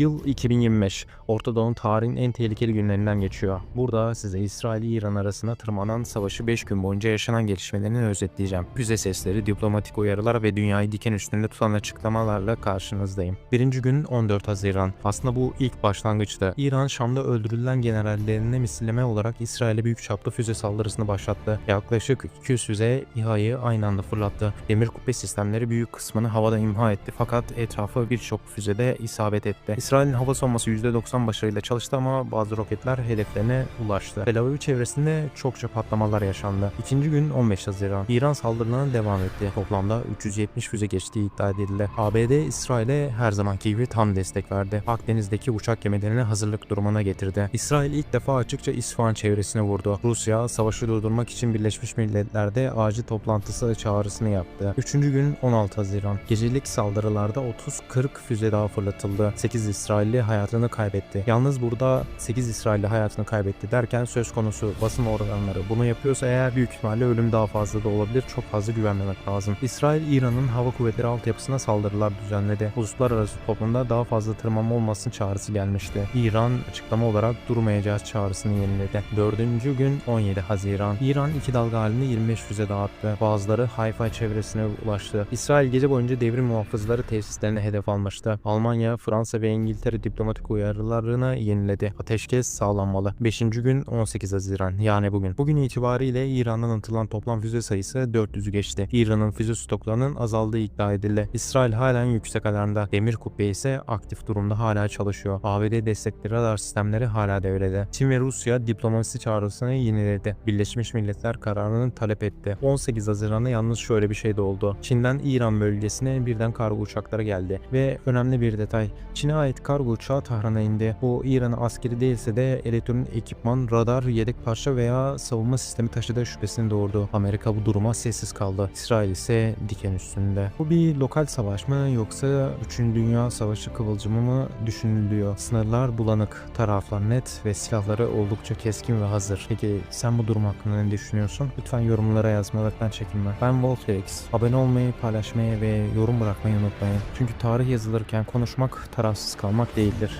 Yıl 2025. Orta Doğu'nun tarihin en tehlikeli günlerinden geçiyor. Burada size İsrail ile İran arasında tırmanan savaşı 5 gün boyunca yaşanan gelişmelerini özetleyeceğim. Füze sesleri, diplomatik uyarılar ve dünyayı diken üstünde tutan açıklamalarla karşınızdayım. Birinci gün 14 Haziran. Aslında bu ilk başlangıçtı. İran Şam'da öldürülen generallerine misilleme olarak İsrail'e büyük çaplı füze saldırısını başlattı. Yaklaşık 200 füze İHA'yı aynı anda fırlattı. Demir kubbe sistemleri büyük kısmını havada imha etti fakat etrafı birçok füzede isabet etti. İsrail'in hava savunması %90 başarıyla çalıştı ama bazı roketler hedeflerine ulaştı. Tel Aviv çevresinde çokça patlamalar yaşandı. İkinci gün 15 Haziran. İran saldırılarına devam etti. Toplamda 370 füze geçtiği iddia edildi. ABD İsrail'e her zamanki gibi tam destek verdi. Akdeniz'deki uçak gemilerini hazırlık durumuna getirdi. İsrail ilk defa açıkça İsfahan çevresine vurdu. Rusya savaşı durdurmak için Birleşmiş Milletler'de acil toplantısı çağrısını yaptı. Üçüncü gün 16 Haziran. Gecelik saldırılarda 30-40 füze daha fırlatıldı. 8 İsrailli hayatını kaybetti. Yalnız burada 8 İsrailli hayatını kaybetti derken söz konusu basın organları bunu yapıyorsa eğer büyük ihtimalle ölüm daha fazla da olabilir. Çok fazla güvenmemek lazım. İsrail İran'ın hava kuvvetleri altyapısına saldırılar düzenledi. Uluslararası toplumda daha fazla tırmanma olmasın çağrısı gelmişti. İran açıklama olarak durmayacağız çağrısını yeniledi. Dördüncü gün 17 Haziran. İran iki dalga halinde 25 füze dağıttı. Bazıları Hayfa çevresine ulaştı. İsrail gece boyunca devrim muhafızları tesislerine hedef almıştı. Almanya, Fransa ve İngiltere diplomatik uyarılarını yeniledi. Ateşkes sağlanmalı. 5. gün 18 Haziran yani bugün. Bugün itibariyle İran'dan atılan toplam füze sayısı 400'ü geçti. İran'ın füze stoklarının azaldığı iddia edildi. İsrail halen yüksek alarmda. Demir kubbe ise aktif durumda hala çalışıyor. ABD destekli radar sistemleri hala devrede. Çin ve Rusya diplomasi çağrısını yeniledi. Birleşmiş Milletler kararını talep etti. 18 Haziran'da yalnız şöyle bir şey de oldu. Çin'den İran bölgesine birden kargo uçakları geldi. Ve önemli bir detay. Çin'e ait kargo uçağı Tahran'a indi. Bu İran'ın askeri değilse de elektronik ekipman, radar, yedek parça veya savunma sistemi taşıdığı şüphesini doğurdu. Amerika bu duruma sessiz kaldı. İsrail ise diken üstünde. Bu bir lokal savaş mı yoksa 3. Dünya Savaşı kıvılcımı mı düşünülüyor? Sınırlar bulanık, taraflar net ve silahları oldukça keskin ve hazır. Peki sen bu durum hakkında ne düşünüyorsun? Lütfen yorumlara yazmalıktan çekinme. Ben Voltrix. Abone olmayı, paylaşmayı ve yorum bırakmayı unutmayın. Çünkü tarih yazılırken konuşmak tarafsız kalmak değildir.